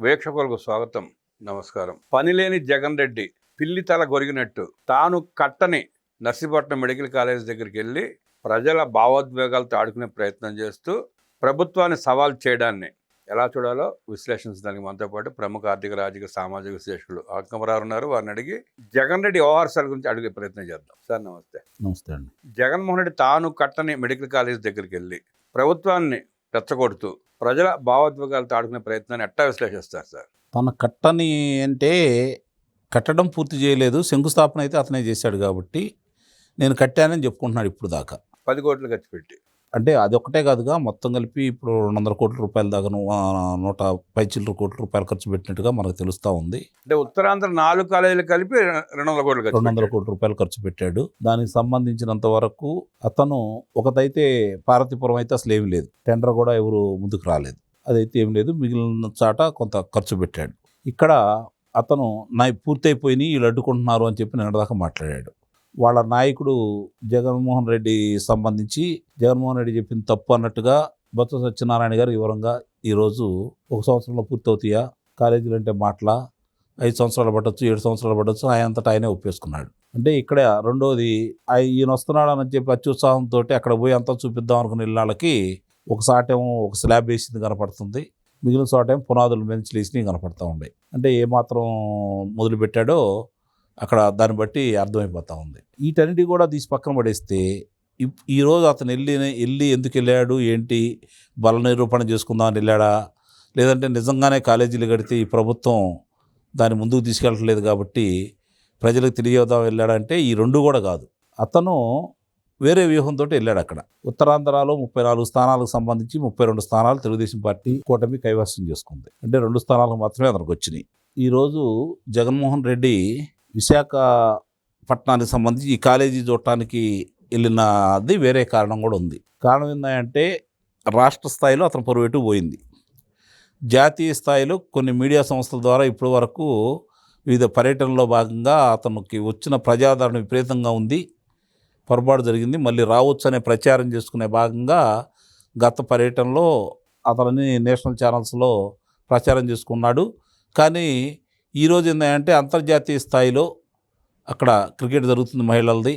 వీక్షకులకు స్వాగతం. నమస్కారం. పనిలేని జగన్ రెడ్డి పిల్లి తల గొరిగినట్టు తాను కట్టని నర్సీపట్నం మెడికల్ కాలేజ్ దగ్గరికి వెళ్ళి ప్రజల భావోద్వేగాలతో ఆడుకునే ప్రయత్నం చేస్తూ ప్రభుత్వాన్ని సవాల్ చేయడాన్ని ఎలా చూడాలో విశ్లేషించడానికి మనతో పాటు ప్రముఖ ఆర్థిక రాజకీయ సామాజిక విశ్లేషకులు ఆత్మరావు ఉన్నారు. వారిని అడిగి జగన్ రెడ్డి వ్యవహారాల గురించి అడిగే ప్రయత్నం చేద్దాం. సార్ నమస్తే. నమస్తే అండి. జగన్మోహన్ రెడ్డి తాను కట్టని మెడికల్ కాలేజ్ దగ్గరికి వెళ్ళి ప్రభుత్వాన్ని రెచ్చగొడుతూ ప్రజల భావోద్వేగాలతో ఆడుకునే ప్రయత్నాన్ని ఎట్టా విశ్లేషిస్తారు సార్? తన కట్టని అంటే కట్టడం పూర్తి చేయలేదు శంకుస్థాపన అయితే అతనే చేశాడు కాబట్టి నేను కట్టానని చెప్పుకుంటున్నాడు ఇప్పుడు దాకా. పది కోట్లు ఖర్చు పెట్టి. అంటే అది ఒక్కటే కాదుగా మొత్తం కలిపి ఇప్పుడు రెండు వందల కోట్ల రూపాయల దాకా నూట పై చిల్లర కోట్ల రూపాయలు ఖర్చు పెట్టినట్టుగా మనకు తెలుస్తూ ఉంది. అంటే ఉత్తరాంధ్ర నాలుగు కాలేజీలు కలిపి రెండు వందల కోట్లు రెండు వందల. కోట్ల రూపాయలు ఖర్చు పెట్టాడు. దానికి సంబంధించినంత వరకు అతను ఒకటైతే పార్వతీపురం అయితే అసలు ఏమీ లేదు. టెండర్ కూడా ఎవరు ముందుకు రాలేదు. అదైతే ఏం లేదు. మిగిలిన చాట కొంత ఖర్చు పెట్టాడు. ఇక్కడ అతను నా పూర్తయిపోయినాయి వీళ్ళు అడ్డుకుంటున్నారు అని చెప్పి నిన్నదాకా మాట్లాడాడు. వాళ్ళ నాయకుడు జగన్మోహన్ రెడ్డి సంబంధించి జగన్మోహన్ రెడ్డి చెప్పిన తప్పు అన్నట్టుగా బొత్స సత్యనారాయణ గారు వివరంగా ఈరోజు ఒక సంవత్సరంలో పూర్తవుతాయా? కాలేజీలు అంటే మాటలా? ఐదు సంవత్సరాలు పట్టొచ్చు ఏడు సంవత్సరాలు పట్టొచ్చు ఆయనంతటా ఆయనే ఒప్పేసుకున్నాడు. అంటే ఇక్కడ రెండోది ఈయన వస్తున్నాడు అని చెప్పి అత్యుత్సాహంతో అక్కడ పోయి అంతా చూపిద్దాం అనుకున్న ఇళ్ళకి ఒక సాటేమో ఒక స్లాబ్ వేసింది కనపడుతుంది. మిగిలిన చోటేమో పునాదులు మెంచి లేచినవి కనపడుతూ ఉన్నాయి. అంటే ఏమాత్రం మొదలుపెట్టాడో అక్కడ దాన్ని బట్టి అర్థమైపోతూ ఉంది. వీటన్నిటి కూడా తీసి పక్కన పడేస్తే ఈరోజు అతను వెళ్ళి వెళ్ళి ఎందుకు వెళ్ళాడు ఏంటి బల నిరూపణ చేసుకుందామని వెళ్ళాడా? లేదంటే నిజంగానే కాలేజీలు కడితే ఈ ప్రభుత్వం దాన్ని ముందుకు తీసుకెళ్ళట్లేదు కాబట్టి ప్రజలకు తెలియదా వెళ్ళాడంటే ఈ రెండు కూడా కాదు. అతను వేరే వ్యూహంతో వెళ్ళాడు అక్కడ. ఉత్తరాంధ్రలో ముప్పై నాలుగు స్థానాలకు సంబంధించి ముప్పై రెండు స్థానాలు తెలుగుదేశం పార్టీ కూటమి కైవసం చేసుకుంది. అంటే రెండు స్థానాలకు మాత్రమే అతనికి వచ్చినాయి. ఈరోజు జగన్మోహన్ రెడ్డి విశాఖపట్నానికి సంబంధించి ఈ కాలేజీ చూడటానికి వెళ్ళినది వేరే కారణం కూడా ఉంది. కారణం ఏంటంటే రాష్ట్ర స్థాయిలో అతను పొరవేటు పోయింది. జాతీయ స్థాయిలో కొన్ని మీడియా సంస్థల ద్వారా ఇప్పటి వరకు వివిధ పర్యటనలో భాగంగా అతనికి వచ్చిన ప్రజాదరణ విపరీతంగా ఉంది. పొరపాటు జరిగింది. మళ్ళీ రావచ్చు అనే ప్రచారం చేసుకునే భాగంగా గత పర్యటనలో అతనిని నేషనల్ ఛానల్స్లో ప్రచారం చేసుకున్నాడు. కానీ ఈరోజు ఏంటంటే అంతర్జాతీయ స్థాయిలో అక్కడ క్రికెట్ జరుగుతుంది మహిళలది.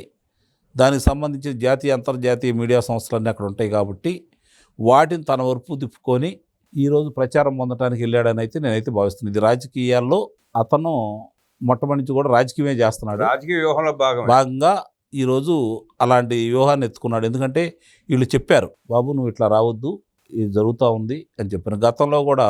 దానికి సంబంధించిన జాతీయ అంతర్జాతీయ మీడియా సంస్థలన్నీ అక్కడ ఉంటాయి కాబట్టి వాటిని తన వరపు తిప్పుకొని ఈరోజు ప్రచారం పొందడానికి వెళ్ళాడని అయితే నేనైతే భావిస్తున్నాను. ఇది రాజకీయాల్లో అతను మొట్టమొదటి నుంచి కూడా రాజకీయమే చేస్తున్నాడు. రాజకీయ వ్యూహంలో భాగం భాగంగా ఈరోజు అలాంటి వ్యూహాన్ని ఎత్తుకున్నాడు. ఎందుకంటే వీళ్ళు చెప్పారు బాబు నువ్వు ఇట్లా రావద్దు ఇది జరుగుతూ ఉంది అని చెప్పాను గతంలో కూడా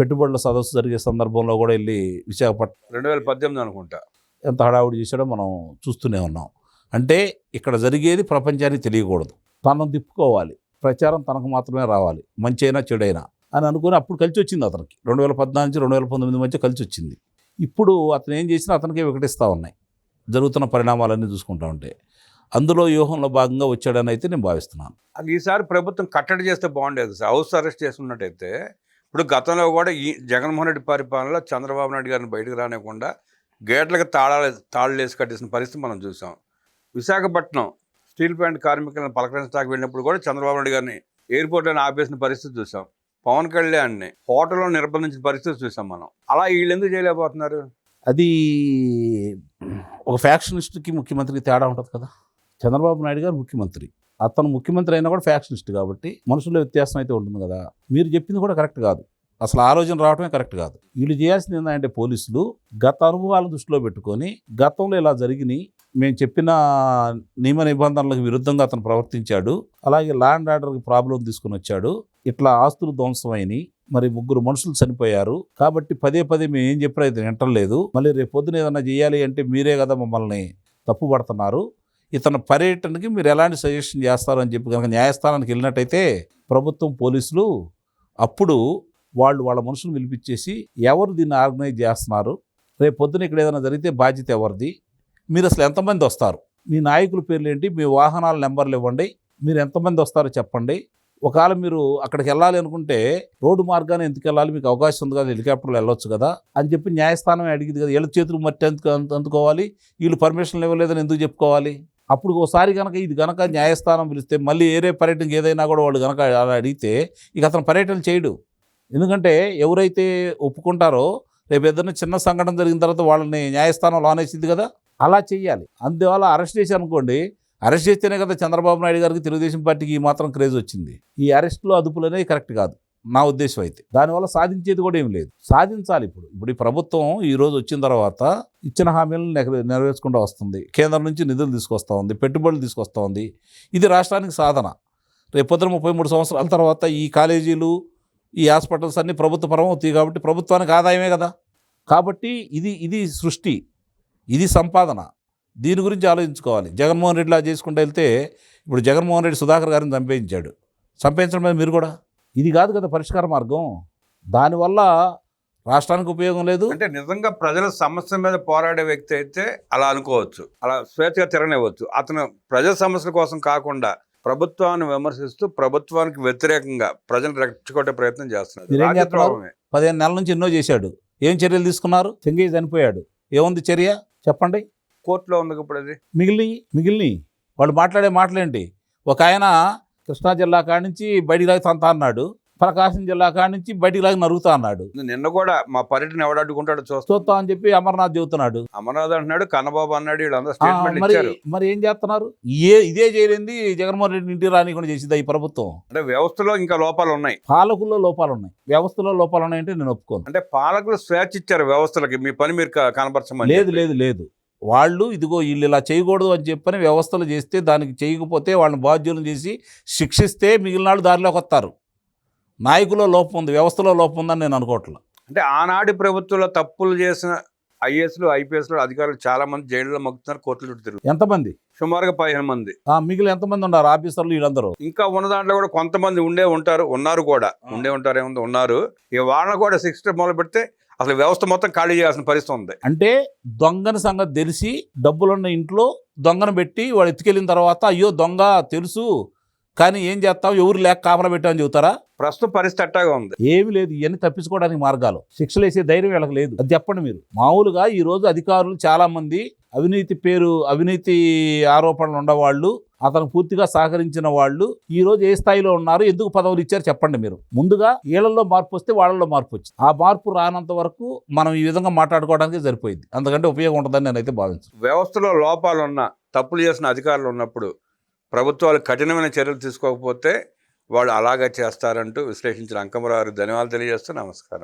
పెట్టుబడుల సదస్సు జరిగే సందర్భంలో కూడా వెళ్ళి విశాఖపట్నం రెండు వేల పద్దెనిమిది అనుకుంటా. ఎంత హడావుడి చేశాడో మనం చూస్తూనే ఉన్నాం. అంటే ఇక్కడ జరిగేది ప్రపంచానికి తెలియకూడదు. తనను తిప్పుకోవాలి. ప్రచారం తనకు మాత్రమే రావాలి. మంచి అయినా చెడైనా అని అనుకుని అప్పుడు కలిసి వచ్చింది అతనికి. రెండు వేల పద్నాలుగు నుంచి రెండు వేల పంతొమ్మిది మధ్య కలిసి వచ్చింది ఇప్పుడు అతను ఏం చేసినా అతనికే వికటిస్తూ ఉన్నాయి. జరుగుతున్న పరిణామాలన్నీ చూసుకుంటా ఉంటే. అందులో వ్యూహంలో భాగంగా వచ్చాడని అయితే నేను భావిస్తున్నాను. అది ఈసారి ప్రభుత్వం కట్టడి చేస్తే బాగుండేది సార్. హౌస్ అరెస్ట్ చేసుకున్నట్టయితే ఇప్పుడు గతంలో కూడా ఈ జగన్మోహన్ రెడ్డి పరిపాలనలో చంద్రబాబు నాయుడు గారిని బయటకు రానివ్వకుండా గేట్లకు తాళాలు తాళ్ళు వేసి కట్టేసిన పరిస్థితి మనం చూసాం. విశాఖపట్నం స్టీల్ ప్లాంట్ కార్మికులను పలకరించడానికి వెళ్ళినప్పుడు కూడా చంద్రబాబు నాయుడు గారిని ఎయిర్పోర్ట్లోనే ఆపేసిన పరిస్థితి చూసాం. పవన్ కళ్యాణ్ని హోటల్లో నిర్బంధించిన పరిస్థితి చూసాం మనం. అలా వీళ్ళు ఎందుకు చేయలేకపోతున్నారు? అది ఒక ఫ్యాక్షనిస్ట్కి ముఖ్యమంత్రికి తేడా ఉంటుంది కదా. చంద్రబాబు నాయుడు గారు ముఖ్యమంత్రి. అతను ముఖ్యమంత్రి అయినా కూడా ఫ్యాక్షనిస్ట్ కాబట్టి మనుషుల్లో వ్యత్యాసం అయితే ఉంటుంది కదా. మీరు చెప్పింది కూడా కరెక్ట్ కాదు. అసలు ఆలోచన రావడమే కరెక్ట్ కాదు. వీళ్ళు చేయాల్సింది ఏంటంటే పోలీసులు గత అనుభవాలను దృష్టిలో పెట్టుకొని గతంలో ఇలా జరిగినాయి. మేము చెప్పిన నియమ నిబంధనలకు విరుద్ధంగా అతను ప్రవర్తించాడు. అలాగే ల్యాండ్ ఆర్డర్కి ప్రాబ్లం తీసుకుని వచ్చాడు. ఇట్లా ఆస్తులు ధ్వంసమైనవి మరి ముగ్గురు మనుషులు చనిపోయారు. కాబట్టి పదే పదే మేము ఏం చెప్పినా ఇది వింటలేదు. మళ్ళీ రేపు పొద్దున ఏదైనా చేయాలి అంటే మీరే కదా మమ్మల్ని తప్పు పడుతున్నారు ఇతను పర్యటనకి మీరు ఎలాంటి సజెషన్ చేస్తారు అని చెప్పి కనుక న్యాయస్థానానికి వెళ్ళినట్టయితే ప్రభుత్వం పోలీసులు అప్పుడు వాళ్ళు వాళ్ళ మనుషులు పిలిపించేసి ఎవరు దీన్ని ఆర్గనైజ్ చేస్తున్నారు? రేపు పొద్దున ఇక్కడ ఏదైనా జరిగితే బాధ్యత ఎవరిది? మీరు అసలు ఎంతమంది వస్తారు? మీ నాయకుల పేర్లు ఏంటి మీ వాహనాల నెంబర్లు ఇవ్వండి. మీరు ఎంతమంది వస్తారో చెప్పండి. ఒకవేళ మీరు అక్కడికి వెళ్ళాలి అనుకుంటే రోడ్డు మార్గాన్ని ఎందుకు వెళ్ళాలి? మీకు అవకాశం ఉంది కదా హెలికాప్టర్లు వెళ్ళొచ్చు కదా అని చెప్పి న్యాయస్థానం అడిగింది కదా వీళ్ళ చేతులు మట్టి ఎందుకు అందుకోవాలి? వీళ్ళు పర్మిషన్లు ఇవ్వలేదని ఎందుకు చెప్పుకోవాలి? అప్పుడు ఒకసారి కనుక ఇది కనుక న్యాయస్థానం పిలిస్తే మళ్ళీ ఏరే పర్యటనకి ఏదైనా కూడా వాళ్ళు కనుక అలా అడిగితే ఇక అతను పర్యటన చేయడు. ఎందుకంటే ఎవరైతే ఒప్పుకుంటారో రేపు ఏదైనా చిన్న సంఘటన జరిగిన తర్వాత వాళ్ళని న్యాయస్థానం లానేసింది కదా అలా చేయాలి అందువల్ల అరెస్ట్ చేసి అనుకోండి అరెస్ట్ చేస్తేనే కదా చంద్రబాబు నాయుడు గారికి తెలుగుదేశం పార్టీకి ఈ మాత్రం క్రేజ్ వచ్చింది. ఈ అరెస్ట్లో అదుపులు కరెక్ట్ కాదు. నా ఉద్దేశం అయితే. దానివల్ల సాధించేది కూడా ఏం లేదు. సాధించాలి ఇప్పుడు. ఇప్పుడు ఈ ప్రభుత్వం ఈ రోజు వచ్చిన తర్వాత ఇచ్చిన హామీలను నెరవేర్చకుండా నెరవేర్చుకుంటూ వస్తుంది. కేంద్రం నుంచి నిధులు తీసుకొస్తా ఉంది. పెట్టుబడులు తీసుకొస్తూ ఉంది. ఇది రాష్ట్రానికి సాధన. రేపొద్దున ముప్పై మూడు సంవత్సరాల తర్వాత ఈ కాలేజీలు ఈ హాస్పిటల్స్ అన్నీ ప్రభుత్వ పరం అవుతాయి కాబట్టి ప్రభుత్వానికి ఆదాయమే కదా. కాబట్టి ఇది ఇది సృష్టి. ఇది సంపాదన. దీని గురించి ఆలోచించుకోవాలి. జగన్మోహన్ రెడ్డిలా చేసుకుంటూ వెళ్తే ఇప్పుడు జగన్మోహన్ రెడ్డి సుధాకర్ గారిని చంపేయించాడు. చంపేయించడం మీద మీరు కూడా? ఇది కాదు కదా పరిష్కార మార్గం. దానివల్ల రాష్ట్రానికి ఉపయోగం లేదు. అంటే నిజంగా ప్రజల సమస్య మీద పోరాడే వ్యక్తి అయితే అలా అనుకోవచ్చు. అలా స్వేచ్ఛగా తిరగనివ్వచ్చు. అతను ప్రజల సమస్యల కోసం కాకుండా ప్రభుత్వాన్ని విమర్శిస్తూ ప్రభుత్వానికి వ్యతిరేకంగా ప్రజలు రెచ్చగొట్టే ప్రయత్నం చేస్తున్నారు. పదిహేను నెలల నుంచి ఎన్నో చేశాడు. ఏం చర్యలు తీసుకున్నారు? చెంగయ్య చనిపోయాడు. ఏముంది చర్య? చెప్పండి. కోర్టులో ఉంది ఇప్పుడు అది. మిగిలిన మిగిలిన వాళ్ళు మాట్లాడే మాటలేంటి? ఒక ఆయన కృష్ణా జిల్లా కాడి నుంచి బయటికి లాగి తంతా అన్నాడు. ప్రకాశం జిల్లా కాడి నుంచి బయటికి లాగి నరుగుతా అన్నాడు. నిన్న కూడా మా పర్యటన ఎవడు అడ్డుకుంటాడో చూస్తాం. అని చెప్పి అమర్నాథ్ చెబుతున్నాడు. అమర్నాథ్ అంటున్నాడు కన్నబాబు అన్నాడు వీళ్ళందరూ స్టేట్మెంట్ మరి ఇచ్చారు. మరి ఏం చేస్తున్నారు? ఏ ఇదే చేయలేంది జగన్మోహన్ రెడ్డి ఇంటికి రానికుండా చేసింది ఈ ప్రభుత్వం. అంటే వ్యవస్థలో ఇంకా లోపాలు ఉన్నాయి. పాలకుల్లో లోపాలు ఉన్నాయి. వ్యవస్థలో లోపాలు ఉన్నాయంటే నేను ఒప్పుకోను. అంటే పాలకులు స్వేచ్ఛ ఇచ్చారు వ్యవస్థలకి. మీ పని మీరు కనపరచమని లేదు. లేదు లేదు. వాళ్ళు ఇదిగో వీళ్ళు ఇలా చేయకూడదు అని చెప్పని వ్యవస్థలు చేస్తే దానికి చేయకపోతే వాళ్ళని బాధ్యులను చేసి శిక్షిస్తే మిగిలిన వాళ్ళు దారిలోకి వస్తారు. నాయకులో లోపం ఉంది వ్యవస్థలో లోపం ఉందని నేను అనుకోవట్లేదు అంటే ఆనాటి ప్రభుత్వంలో తప్పులు చేసిన ఐఏఎస్లు ఐపీఎస్లు అధికారులు చాలా మంది జైల్లో మొక్కుతున్నారు కోర్టుల చుట్టూ ఎంతమంది? సుమారుగా పదిహేను మంది. ఆ మిగిలిన ఎంతమంది ఉన్నారు? ఆఫీసర్లు వీళ్ళందరూ? ఇంకా ఉన్న దాంట్లో కూడా కొంతమంది ఉండే ఉంటారు ఉన్నారు కూడా. ఉండే ఉంటారు ఏముంది ఉన్నారు. ఇక వాళ్ళని కూడా శిక్ష మొదలు పెడితే అసలు వ్యవస్థ మొత్తం ఖాళీ చేయాల్సిన పరిస్థితి ఉంది. అంటే దొంగని సంగతి తెలిసి డబ్బులున్న ఇంట్లో దొంగను పెట్టి వాడు ఎత్తుకెళ్ళిన తర్వాత అయ్యో దొంగ తెలుసు కానీ ఏం చేస్తాం ఎవరు లేక కాపలా పెట్టామని చెబుతారా? ప్రస్తుత పరిస్థితి అట్టాగా ఉంది. ఏమి లేదు. ఇవన్నీ తప్పించుకోవడానికి మార్గాలు. శిక్షలు వేసే ధైర్యం వీళ్ళకి లేదు. అది చెప్పండి మీరు. మామూలుగా ఈ రోజు అధికారులు చాలా మంది అవినీతి పేరు అవినీతి ఆరోపణలు ఉన్నవాళ్ళు అతను పూర్తిగా సహకరించిన వాళ్ళు ఈ రోజు ఏ స్థాయిలో ఉన్నారు? ఎందుకు పదవులు ఇచ్చారు? చెప్పండి మీరు. ముందుగా వీళ్ళల్లో మార్పు వస్తే వాళ్ళల్లో మార్పు వచ్చింది. ఆ మార్పు రానంత వరకు మనం ఈ విధంగా మాట్లాడుకోవడానికి సరిపోయింది. అంతకంటే ఉపయోగం ఉంటుందని నేనైతే భావించను. వ్యవస్థలో లోపాలు ఉన్న తప్పులు చేసిన అధికారులు ఉన్నప్పుడు ప్రభుత్వాలు కఠినమైన చర్యలు తీసుకోకపోతే వాళ్ళు అలాగే చేస్తారంటూ విశ్లేషించిన అంకమరావు ధన్యవాదాలు తెలియజేస్తూ నమస్కారం.